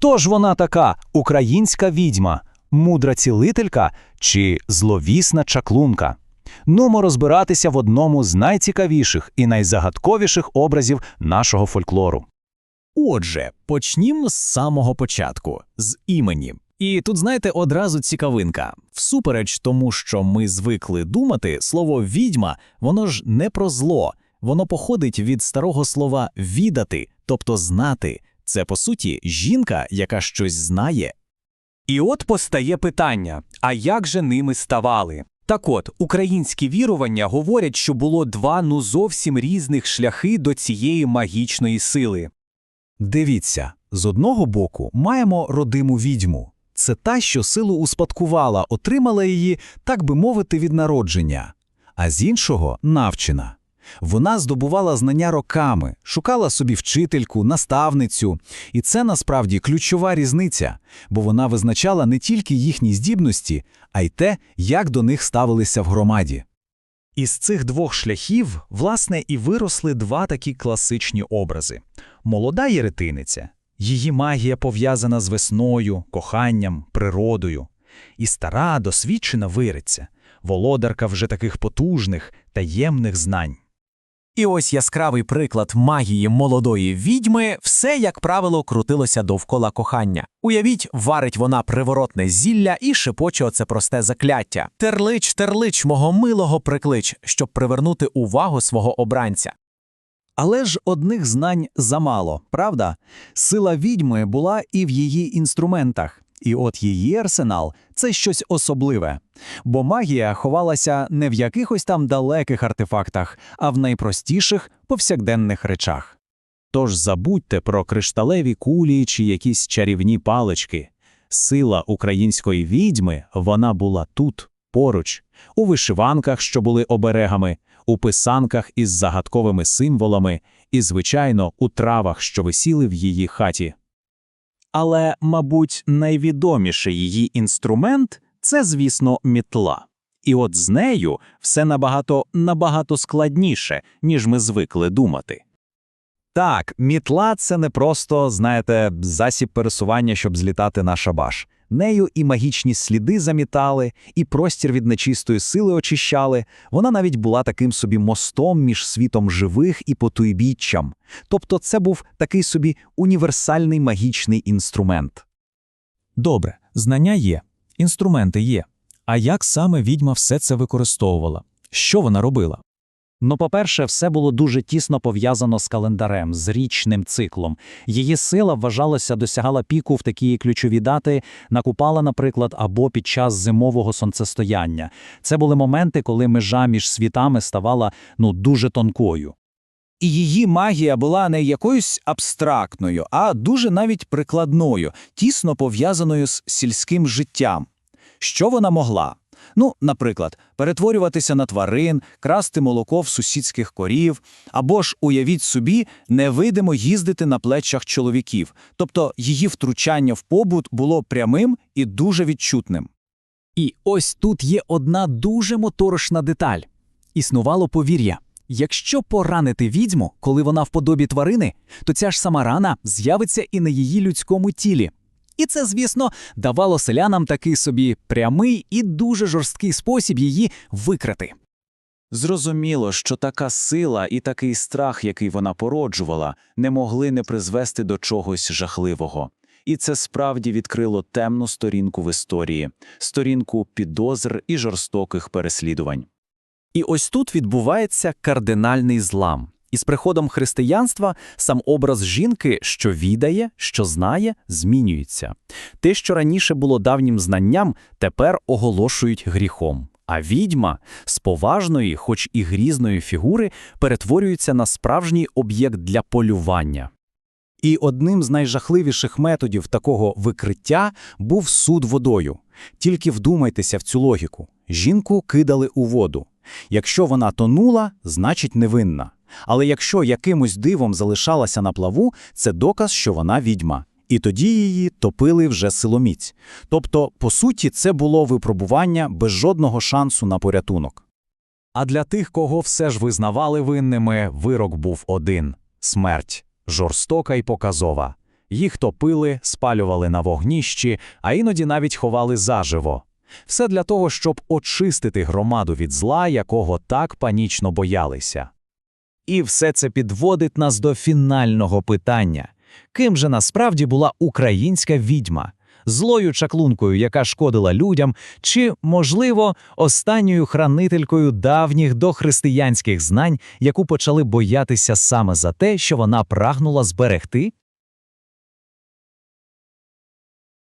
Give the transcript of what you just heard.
Хто ж вона така українська відьма, мудра цілителька чи зловісна чаклунка? Нумо розбиратися в одному з найцікавіших і найзагадковіших образів нашого фольклору. Отже, почнімо з самого початку, з імені. І тут, знаєте, одразу цікавинка. Всупереч тому, що ми звикли думати, слово відьма, воно ж не про зло, воно походить від старого слова відати, тобто знати. Це по суті жінка, яка щось знає. І от постає питання: а як же ними ставали? Так от, українські вірування говорять, що було два ну зовсім різних шляхи до цієї магічної сили. Дивіться, з одного боку маємо родиму відьму. Це та, що силу успадкувала, отримала її, так би мовити, від народження, а з іншого навчена. Вона здобувала знання роками, шукала собі вчительку, наставницю, і це насправді ключова різниця, бо вона визначала не тільки їхні здібності, а й те, як до них ставилися в громаді. Із цих двох шляхів, власне, і виросли два такі класичні образи: молода єретиниця, її магія пов'язана з весною, коханням, природою, і стара, досвідчена вириця, володарка вже таких потужних, таємних знань. І ось яскравий приклад магії молодої відьми все, як правило, крутилося довкола кохання. Уявіть, варить вона приворотне зілля і шепоче оце просте закляття. Терлич, терлич, мого милого приклич, щоб привернути увагу свого обранця. Але ж одних знань замало, правда? Сила відьми була і в її інструментах. І от її арсенал це щось особливе. Бо магія ховалася не в якихось там далеких артефактах, а в найпростіших повсякденних речах. Тож забудьте про кришталеві кулі чи якісь чарівні палички. Сила української відьми вона була тут, поруч, у вишиванках, що були оберегами, у писанках із загадковими символами, і, звичайно, у травах, що висіли в її хаті. Але, мабуть, найвідоміший її інструмент це, звісно, мітла. І от з нею все набагато набагато складніше, ніж ми звикли думати. Так, мітла це не просто, знаєте, засіб пересування, щоб злітати на шабаш. Нею і магічні сліди замітали, і простір від нечистої сили очищали. Вона навіть була таким собі мостом між світом живих і потойбіччям. Тобто це був такий собі універсальний магічний інструмент. Добре, знання є, інструменти є. А як саме відьма все це використовувала? Що вона робила? Ну, по-перше, все було дуже тісно пов'язано з календарем, з річним циклом. Її сила, вважалося, досягала піку в такі ключові дати на Купала, наприклад, або під час зимового сонцестояння. Це були моменти, коли межа між світами ставала ну дуже тонкою. І її магія була не якоюсь абстрактною, а дуже навіть прикладною, тісно пов'язаною з сільським життям. Що вона могла? Ну, наприклад, перетворюватися на тварин, красти молоко в сусідських корів, або ж, уявіть собі, невидимо їздити на плечах чоловіків, тобто її втручання в побут було прямим і дуже відчутним. І ось тут є одна дуже моторошна деталь. Існувало повір'я. Якщо поранити відьму, коли вона в подобі тварини, то ця ж сама рана з'явиться і на її людському тілі. І це, звісно, давало селянам такий собі прямий і дуже жорсткий спосіб її викрати. Зрозуміло, що така сила і такий страх, який вона породжувала, не могли не призвести до чогось жахливого. І це справді відкрило темну сторінку в історії, сторінку підозр і жорстоких переслідувань. І ось тут відбувається кардинальний злам. І з приходом християнства сам образ жінки, що відає, що знає, змінюється. Те, що раніше було давнім знанням, тепер оголошують гріхом. А відьма з поважної, хоч і грізної фігури, перетворюється на справжній об'єкт для полювання. І одним з найжахливіших методів такого викриття був суд водою. Тільки вдумайтеся в цю логіку. Жінку кидали у воду. Якщо вона тонула, значить невинна. Але якщо якимось дивом залишалася на плаву, це доказ, що вона відьма. І тоді її топили вже силоміць. Тобто, по суті, це було випробування без жодного шансу на порятунок. А для тих, кого все ж визнавали винними, вирок був один смерть, жорстока і показова. Їх топили, спалювали на вогніщі, а іноді навіть ховали заживо. Все для того, щоб очистити громаду від зла, якого так панічно боялися. І все це підводить нас до фінального питання. Ким же насправді була українська відьма? Злою чаклункою, яка шкодила людям, чи, можливо, останньою хранителькою давніх дохристиянських знань, яку почали боятися саме за те, що вона прагнула зберегти?